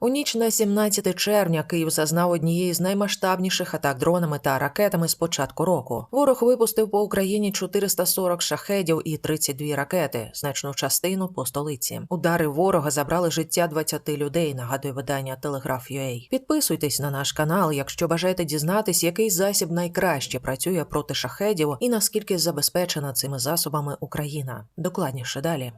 У ніч на 17 червня Київ зазнав однієї з наймасштабніших атак дронами та ракетами з початку року. Ворог випустив по Україні 440 шахедів і 32 ракети, значну частину по столиці. Удари ворога забрали життя 20 людей. Нагадує видання Телеграф.ua. Підписуйтесь на наш канал, якщо бажаєте дізнатись, який засіб найкраще працює проти шахедів і наскільки забезпечена цими засобами Україна. Докладніше далі.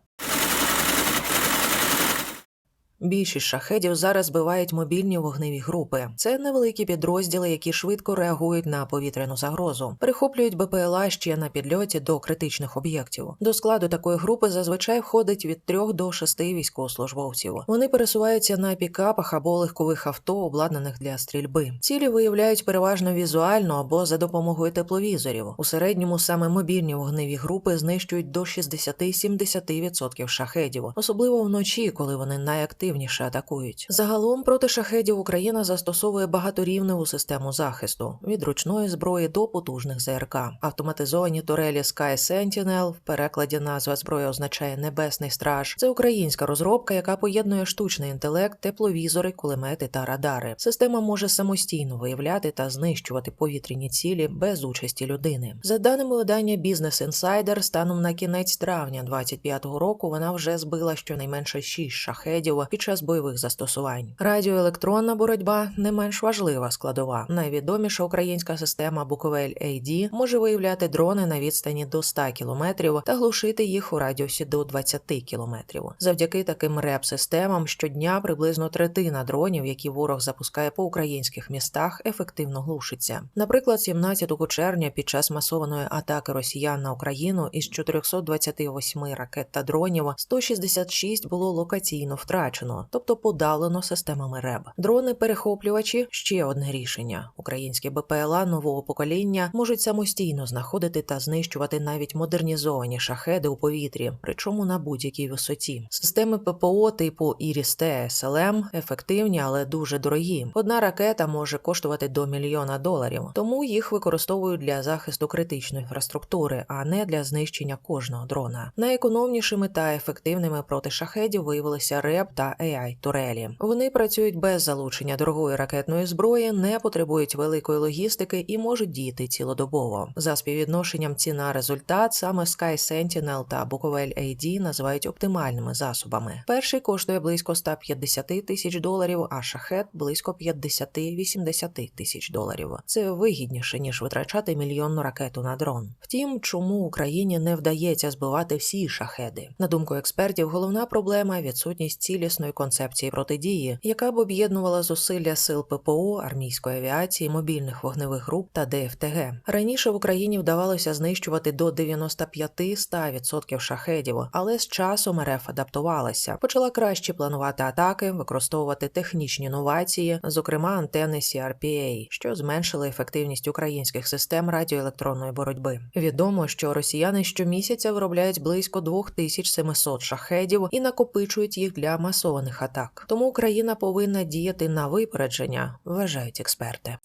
Більшість шахедів зараз збивають мобільні вогневі групи. Це невеликі підрозділи, які швидко реагують на повітряну загрозу, перехоплюють БПЛА ще на підльоті до критичних об'єктів. До складу такої групи зазвичай входить від 3 до 6 військовослужбовців. Вони пересуваються на пікапах або легкових авто, обладнаних для стрільби. Цілі виявляють переважно візуально або за допомогою тепловізорів. У середньому саме мобільні вогневі групи знищують до 60-70% шахедів, особливо вночі, коли вони найактивніші активніше атакують. Загалом проти шахедів Україна застосовує багаторівневу систему захисту від ручної зброї до потужних ЗРК. Автоматизовані турелі Sky Sentinel, в перекладі назва зброї означає Небесний страж. Це українська розробка, яка поєднує штучний інтелект, тепловізори, кулемети та радари. Система може самостійно виявляти та знищувати повітряні цілі без участі людини. За даними видання Business Insider, станом на кінець травня 25-го року вона вже збила щонайменше 6 шахедів під час бойових застосувань. Радіоелектронна боротьба не менш важлива складова. Найвідоміша українська система Буковель AD може виявляти дрони на відстані до 100 кілометрів та глушити їх у радіусі до 20 кілометрів. Завдяки таким реп-системам щодня приблизно третина дронів, які ворог запускає по українських містах, ефективно глушиться. Наприклад, 17 червня під час масованої атаки росіян на Україну із 428 ракет та дронів 166 було локаційно втрачено, тобто подалено системами РЕБ. Дрони-перехоплювачі ще одне рішення. Українські БПЛА нового покоління можуть самостійно знаходити та знищувати навіть модернізовані шахеди у повітрі, причому на будь-якій висоті. Системи ППО типу Іріс-Т СЛМ ефективні, але дуже дорогі. Одна ракета може коштувати до мільйона доларів, тому їх використовують для захисту критичної інфраструктури, а не для знищення кожного дрона. Найекономнішими та ефективними проти шахедів виявилися РЕБ та AI турелі. Вони працюють без залучення дорогої ракетної зброї, не потребують великої логістики і можуть діяти цілодобово. За співвідношенням ціна результат саме Sky Sentinel та Bukovel AD називають оптимальними засобами. Перший коштує близько 150 тисяч доларів, а шахет близько 50-80 тисяч доларів. Це вигідніше ніж витрачати мільйонну ракету на дрон. Втім, чому Україні не вдається збивати всі шахеди? На думку експертів, головна проблема відсутність цілісної концепції протидії, яка б об'єднувала зусилля сил ППО, армійської авіації, мобільних вогневих груп та ДФТГ. Раніше в Україні вдавалося знищувати до 95-100% шахедів, але з часом РФ адаптувалася, почала краще планувати атаки, використовувати технічні новації, зокрема антени CRPA, що зменшили ефективність українських систем радіоелектронної боротьби. Відомо, що росіяни щомісяця виробляють близько 2700 шахедів і накопичують їх для масованих атак. Тому Україна повинна діяти на випередження, вважають експерти.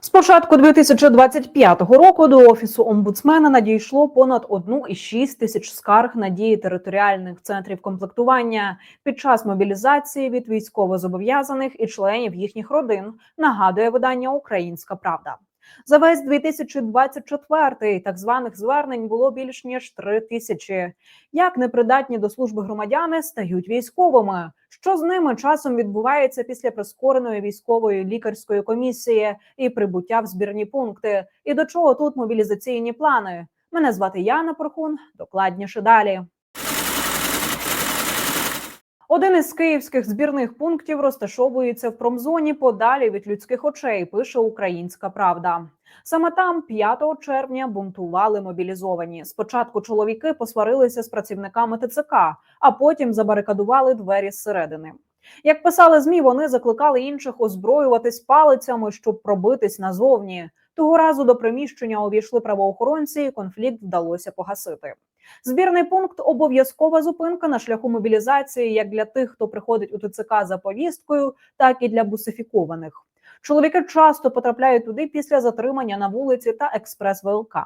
З початку 2025 року до офісу омбудсмена надійшло понад 1,6 тисяч скарг на дії територіальних центрів комплектування під час мобілізації від військовозобов'язаних і членів їхніх родин. Нагадує видання Українська Правда. За весь 2024 так званих звернень було більш ніж 3 тисячі. Як непридатні до служби громадяни стають військовими? Що з ними часом відбувається після прискореної військової лікарської комісії і прибуття в збірні пункти? І до чого тут мобілізаційні плани? Мене звати Яна Порхун. Докладніше далі. Один із київських збірних пунктів розташовується в промзоні подалі від людських очей. Пише Українська Правда. Саме там 5 червня бунтували мобілізовані. Спочатку чоловіки посварилися з працівниками ТЦК, а потім забарикадували двері зсередини. Як писали змі, вони закликали інших озброюватись палицями, щоб пробитись назовні. Того разу до приміщення увійшли правоохоронці, і конфлікт вдалося погасити. Збірний пункт обов'язкова зупинка на шляху мобілізації як для тих, хто приходить у ТЦК за повісткою, так і для бусифікованих. Чоловіки часто потрапляють туди після затримання на вулиці та експрес ВЛК.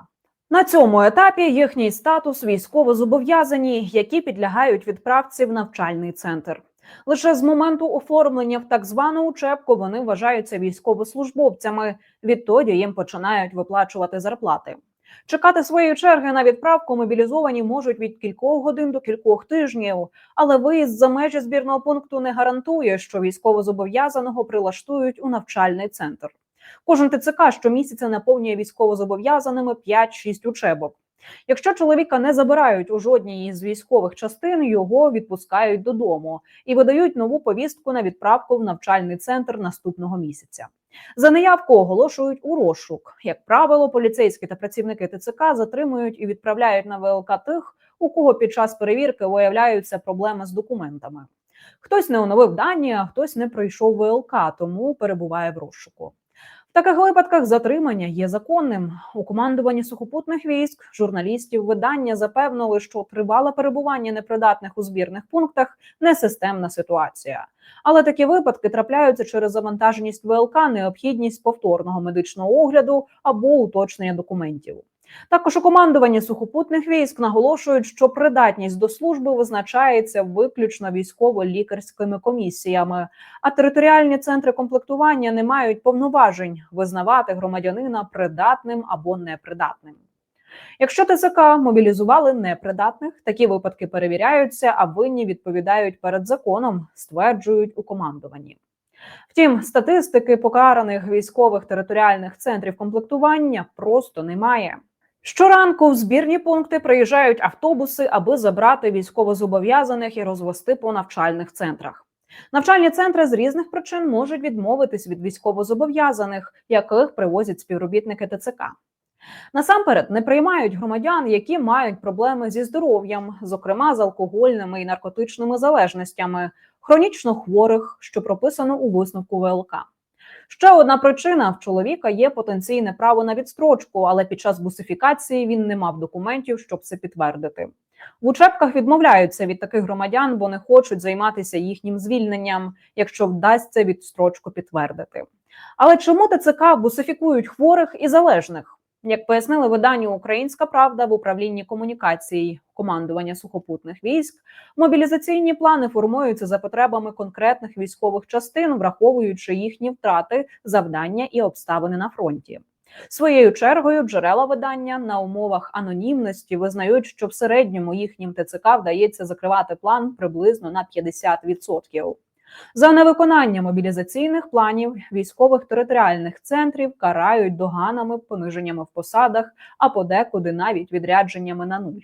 На цьому етапі їхній статус військово зобов'язані, які підлягають відправці в навчальний центр. Лише з моменту оформлення в так звану учебку вони вважаються військовослужбовцями. Відтоді їм починають виплачувати зарплати. Чекати своєї черги на відправку мобілізовані можуть від кількох годин до кількох тижнів, але виїзд за межі збірного пункту не гарантує, що військовозобов'язаного прилаштують у навчальний центр. Кожен ТЦК щомісяця наповнює військовозобов'язаними 5-6 учебок. Якщо чоловіка не забирають у жодній із військових частин, його відпускають додому і видають нову повістку на відправку в навчальний центр наступного місяця. За неявку оголошують у розшук. Як правило, поліцейські та працівники ТЦК затримують і відправляють на ВЛК тих, у кого під час перевірки виявляються проблеми з документами. Хтось не оновив дані, а хтось не пройшов ВЛК, тому перебуває в розшуку. Таких випадках затримання є законним. У командуванні сухопутних військ журналістів видання запевнили, що тривале перебування непридатних у збірних пунктах не системна ситуація. Але такі випадки трапляються через завантаженість ВЛК, необхідність повторного медичного огляду або уточнення документів. Також у командуванні сухопутних військ наголошують, що придатність до служби визначається виключно військово-лікарськими комісіями, а територіальні центри комплектування не мають повноважень визнавати громадянина придатним або непридатним. Якщо ТЦК мобілізували непридатних, такі випадки перевіряються, а винні відповідають перед законом, стверджують у командуванні. Втім, статистики покараних військових територіальних центрів комплектування просто немає. Щоранку в збірні пункти приїжджають автобуси, аби забрати військовозобов'язаних і розвести по навчальних центрах. Навчальні центри з різних причин можуть відмовитись від військовозобов'язаних, яких привозять співробітники ТЦК. Насамперед не приймають громадян, які мають проблеми зі здоров'ям, зокрема з алкогольними і наркотичними залежностями, хронічно хворих, що прописано у висновку ВЛК. Ще одна причина в чоловіка є потенційне право на відстрочку, але під час бусифікації він не мав документів, щоб це підтвердити. В учебках відмовляються від таких громадян, бо не хочуть займатися їхнім звільненням, якщо вдасться відстрочку підтвердити. Але чому ТЦК бусифікують хворих і залежних? Як пояснили виданню Українська Правда в управлінні комунікацій командування сухопутних військ, мобілізаційні плани формуються за потребами конкретних військових частин, враховуючи їхні втрати, завдання і обставини на фронті. Своєю чергою джерела видання на умовах анонімності визнають, що в середньому їхнім ТЦК вдається закривати план приблизно на 50%. За невиконання мобілізаційних планів військових територіальних центрів карають доганами, пониженнями в посадах, а подекуди навіть відрядженнями на нуль.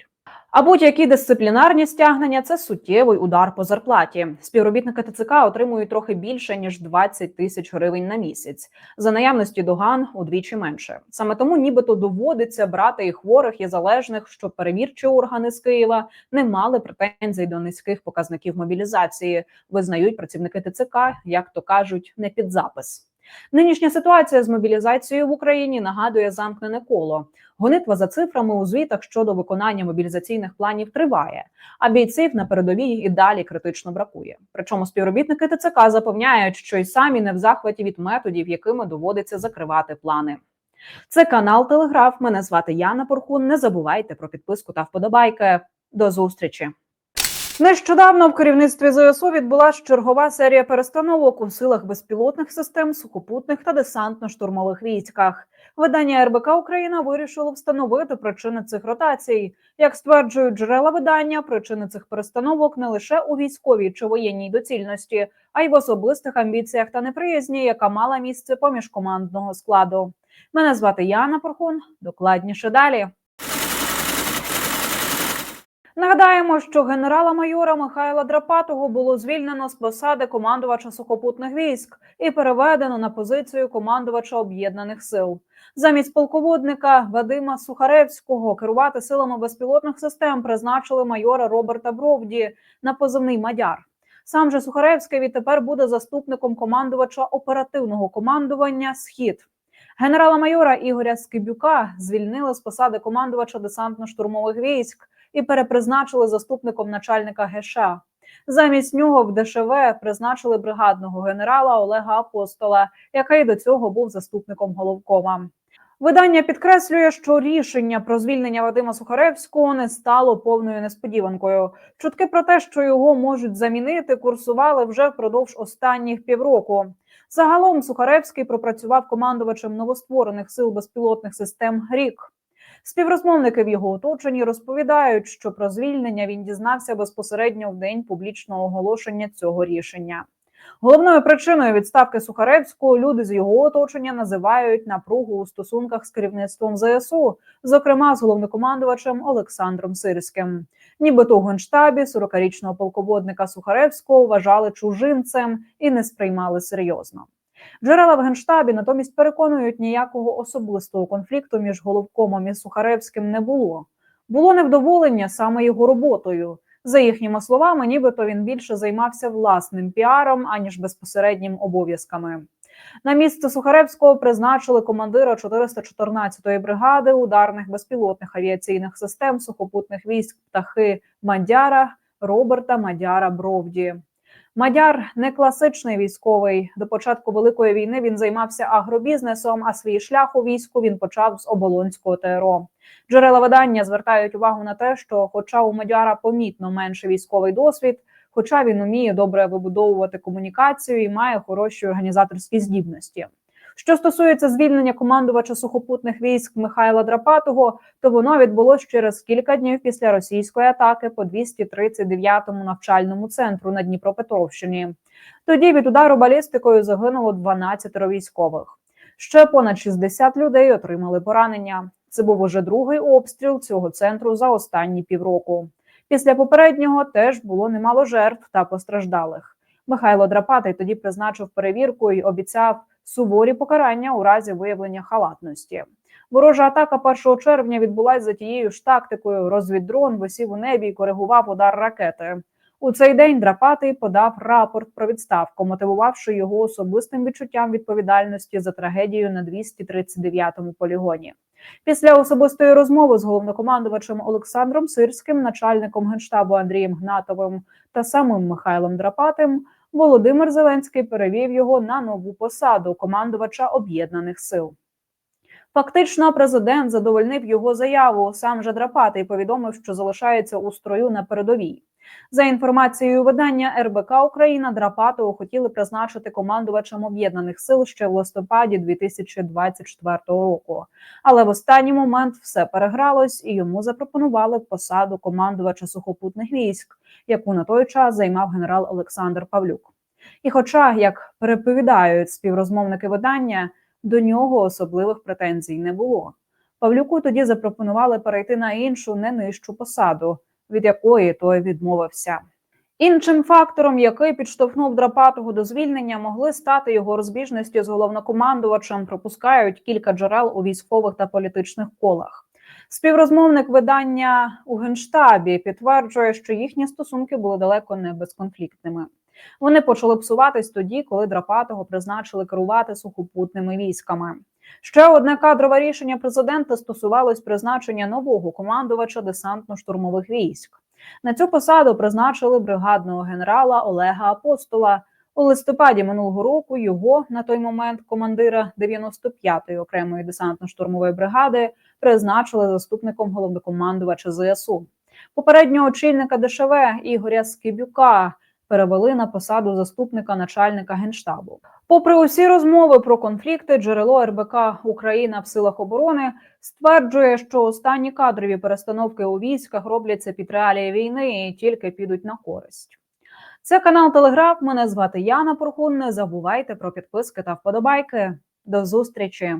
А будь-які дисциплінарні стягнення це суттєвий удар по зарплаті. Співробітники ТЦК отримують трохи більше ніж 20 тисяч гривень на місяць. За наявності доган удвічі менше. Саме тому, нібито доводиться брати і хворих, і залежних, щоб перевірчі органи з Києва не мали претензій до низьких показників мобілізації. Визнають працівники ТЦК, як то кажуть, не під запис. Нинішня ситуація з мобілізацією в Україні нагадує замкнене коло. Гонитва за цифрами у звітах щодо виконання мобілізаційних планів триває, а бійців на передовій і далі критично бракує. Причому співробітники ТЦК запевняють, що й самі не в захваті від методів, якими доводиться закривати плани. Це канал Телеграф. Мене звати Яна Порхун. Не забувайте про підписку та вподобайки. До зустрічі. Нещодавно в керівництві ЗСУ відбулася чергова серія перестановок у силах безпілотних систем, сухопутних та десантно-штурмових військах. Видання РБК Україна вирішило встановити причини цих ротацій. Як стверджують джерела видання, причини цих перестановок не лише у військовій чи воєнній доцільності, а й в особистих амбіціях та неприязні, яка мала місце поміж командного складу. Мене звати Яна Порхун. Докладніше далі. Нагадаємо, що генерала-майора Михайла Драпатого було звільнено з посади командувача сухопутних військ і переведено на позицію командувача об'єднаних сил. Замість полководника Вадима Сухаревського керувати силами безпілотних систем призначили майора Роберта Бровді на позивний Мадяр. Сам же Сухаревський відтепер буде заступником командувача оперативного командування Схід. Генерала-майора Ігоря Скибюка звільнили з посади командувача десантно-штурмових військ і перепризначили заступником начальника ГШ. Замість нього в ДШВ призначили бригадного генерала Олега Апостола, який до цього був заступником головкома. Видання підкреслює, що рішення про звільнення Вадима Сухаревського не стало повною несподіванкою. Чутки про те, що його можуть замінити, курсували вже впродовж останніх півроку. Загалом Сухаревський пропрацював командувачем новостворених сил безпілотних систем рік. Співрозмовники в його оточенні розповідають, що про звільнення він дізнався безпосередньо в день публічного оголошення цього рішення. Головною причиною відставки Сухаревського люди з його оточення називають напругу у стосунках з керівництвом ЗСУ, зокрема з головнокомандувачем Олександром Сирським. Нібито у генштабі 40-річного полководника Сухаревського вважали чужинцем і не сприймали серйозно. Джерела в генштабі натомість переконують, ніякого особистого конфлікту між головкомом і Сухаревським не було. Було невдоволення саме його роботою. За їхніми словами, нібито він більше займався власним піаром аніж безпосереднім обов'язками. На місце Сухаревського призначили командира 414-ї бригади ударних безпілотних авіаційних систем сухопутних військ птахи Мадяра Роберта Мадяра Бровді. Мадяр не класичний військовий. До початку великої війни він займався агробізнесом, а свій шлях у війську він почав з оболонського ТРО. Джерела видання звертають увагу на те, що, хоча у Мадяра помітно менше військовий досвід, хоча він уміє добре вибудовувати комунікацію і має хороші організаторські здібності. Що стосується звільнення командувача сухопутних військ Михайла Драпатого, то воно відбулось через кілька днів після російської атаки по 239-му навчальному центру на Дніпропетровщині. Тоді від удару балістикою загинуло 12 військових. Ще понад 60 людей отримали поранення. Це був уже другий обстріл цього центру за останні півроку. Після попереднього теж було немало жертв та постраждалих. Михайло Драпатий тоді призначив перевірку і обіцяв суворі покарання у разі виявлення халатності. Ворожа атака 1 червня відбулася за тією ж тактикою. Розвіддрон висів у небі і коригував удар ракети. У цей день Драпатий подав рапорт про відставку, мотивувавши його особистим відчуттям відповідальності за трагедію на 239-му полігоні. Після особистої розмови з головнокомандувачем Олександром Сирським, начальником генштабу Андрієм Гнатовим та самим Михайлом Драпатим, Володимир Зеленський перевів його на нову посаду командувача об'єднаних сил. Фактично, президент задовольнив його заяву. Сам же Драпатий повідомив, що залишається у строю на передовій. За інформацією видання РБК Україна Драпатого хотіли призначити командувачем об'єднаних сил ще в листопаді 2024 року. Але в останній момент все перегралось, і йому запропонували посаду командувача сухопутних військ, яку на той час займав генерал Олександр Павлюк. І, хоча, як переповідають співрозмовники видання, до нього особливих претензій не було. Павлюку тоді запропонували перейти на іншу не нижчу посаду, від якої той відмовився. Іншим фактором, який підштовхнув Драпатого до звільнення, могли стати його розбіжності з головнокомандувачем. Пропускають кілька джерел у військових та політичних колах. Співрозмовник видання у генштабі підтверджує, що їхні стосунки були далеко не безконфліктними. Вони почали псуватись тоді, коли Драпатого призначили керувати сухопутними військами. Ще одне кадрове рішення президента стосувалось призначення нового командувача десантно-штурмових військ. На цю посаду призначили бригадного генерала Олега Апостола. У листопаді минулого року його на той момент командира 95-ї окремої десантно-штурмової бригади призначили заступником головнокомандувача ЗСУ. Попереднього очільника ДШВ Ігоря Скибюка перевели на посаду заступника начальника генштабу. Попри усі розмови про конфлікти, джерело РБК Україна в силах оборони стверджує, що останні кадрові перестановки у військах робляться під реалії війни і тільки підуть на користь. Це канал Телеграф. Мене звати Яна Порхун. Не забувайте про підписки та вподобайки. До зустрічі.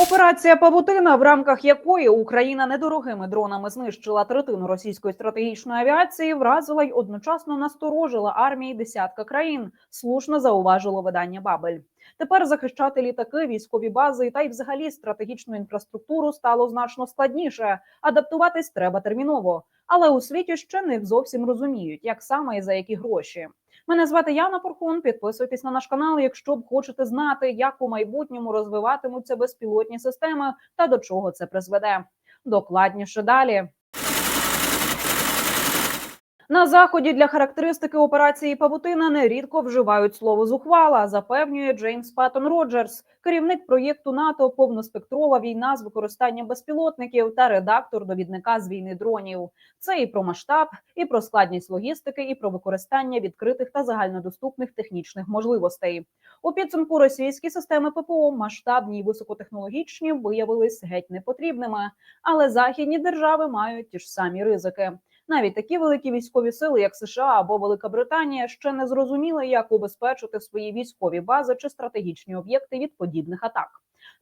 Операція Павутина, в рамках якої Україна недорогими дронами знищила третину російської стратегічної авіації, вразила й одночасно насторожила армії десятка країн. Слушно зауважило видання Бабель. Тепер захищати літаки, військові бази та й взагалі стратегічну інфраструктуру стало значно складніше. Адаптуватись треба терміново, але у світі ще не зовсім розуміють, як саме і за які гроші. Мене звати Яна Порхун. Підписуйтесь на наш канал, якщо б хочете знати, як у майбутньому розвиватимуться безпілотні системи та до чого це призведе. Докладніше далі. На заході для характеристики операції Павутина нерідко вживають слово зухвала, запевнює Джеймс Паттон Роджерс, керівник проєкту НАТО Повноспектрова війна з використанням безпілотників та редактор довідника з війни дронів. Це і про масштаб, і про складність логістики, і про використання відкритих та загальнодоступних технічних можливостей. У підсумку російські системи ППО масштабні і високотехнологічні виявились геть непотрібними, але західні держави мають ті ж самі ризики. Навіть такі великі військові сили, як США або Велика Британія, ще не зрозуміли, як убезпечити свої військові бази чи стратегічні об'єкти від подібних атак.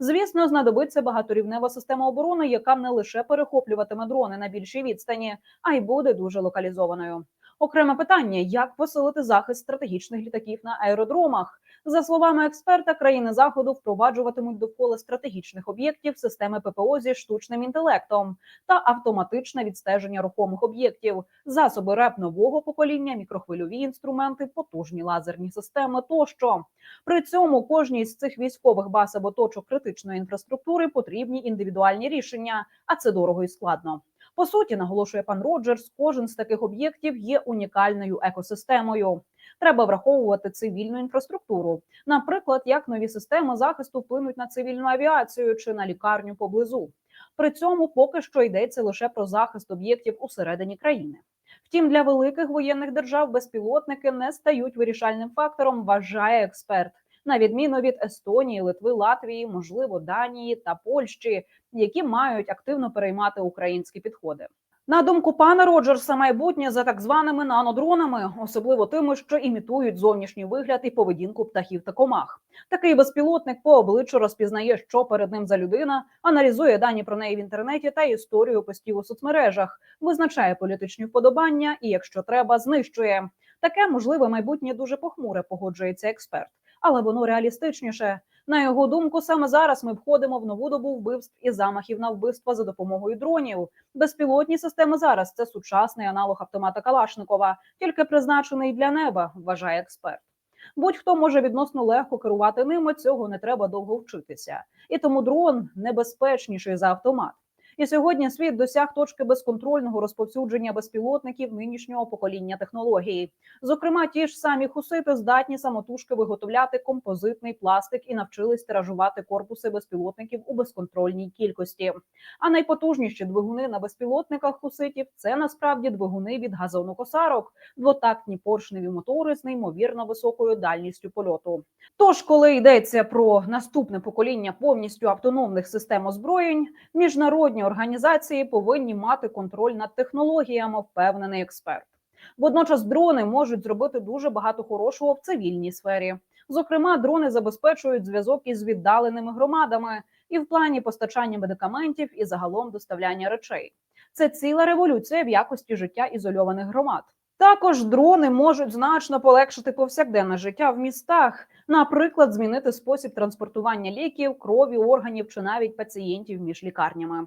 Звісно, знадобиться багаторівнева система оборони, яка не лише перехоплюватиме дрони на більшій відстані, а й буде дуже локалізованою. Окреме питання: як посилити захист стратегічних літаків на аеродромах? За словами експерта, країни заходу впроваджуватимуть довкола стратегічних об'єктів системи ППО зі штучним інтелектом та автоматичне відстеження рухомих об'єктів, засоби РЕП нового покоління, мікрохвильові інструменти, потужні лазерні системи тощо. При цьому кожній з цих військових баз або точок критичної інфраструктури потрібні індивідуальні рішення, а це дорого і складно. По суті, наголошує пан Роджерс, кожен з таких об'єктів є унікальною екосистемою. Треба враховувати цивільну інфраструктуру, наприклад, як нові системи захисту вплинуть на цивільну авіацію чи на лікарню поблизу. При цьому поки що йдеться лише про захист об'єктів усередині країни. Втім, для великих воєнних держав безпілотники не стають вирішальним фактором, вважає експерт. На відміну від Естонії, Литви, Латвії, можливо, Данії та Польщі, які мають активно переймати українські підходи. На думку пана Роджерса, майбутнє за так званими нанодронами, особливо тими, що імітують зовнішній вигляд і поведінку птахів та комах. Такий безпілотник по обличчю розпізнає, що перед ним за людина, аналізує дані про неї в інтернеті та історію постів у соцмережах, визначає політичні вподобання і, якщо треба, знищує. Таке можливе майбутнє дуже похмуре, погоджується експерт, але воно реалістичніше. На його думку, саме зараз ми входимо в нову добу вбивств і замахів на вбивства за допомогою дронів. Безпілотні системи зараз це сучасний аналог автомата Калашникова, тільки призначений для неба, вважає експерт. Будь-хто може відносно легко керувати ними, цього не треба довго вчитися. І тому дрон небезпечніший за автомат. І сьогодні світ досяг точки безконтрольного розповсюдження безпілотників нинішнього покоління технології. Зокрема, ті ж самі хусити здатні самотужки виготовляти композитний пластик і навчились тиражувати корпуси безпілотників у безконтрольній кількості. А найпотужніші двигуни на безпілотниках хуситів це насправді двигуни від газонокосарок, двотактні поршневі мотори з неймовірно високою дальністю польоту. Тож, коли йдеться про наступне покоління повністю автономних систем озброєнь, міжнародні організації повинні мати контроль над технологіями, впевнений експерт. Водночас дрони можуть зробити дуже багато хорошого в цивільній сфері. Зокрема, дрони забезпечують зв'язок із віддаленими громадами і в плані постачання медикаментів і загалом доставляння речей. Це ціла революція в якості життя ізольованих громад. Також дрони можуть значно полегшити повсякденне життя в містах, наприклад, змінити спосіб транспортування ліків, крові, органів чи навіть пацієнтів між лікарнями.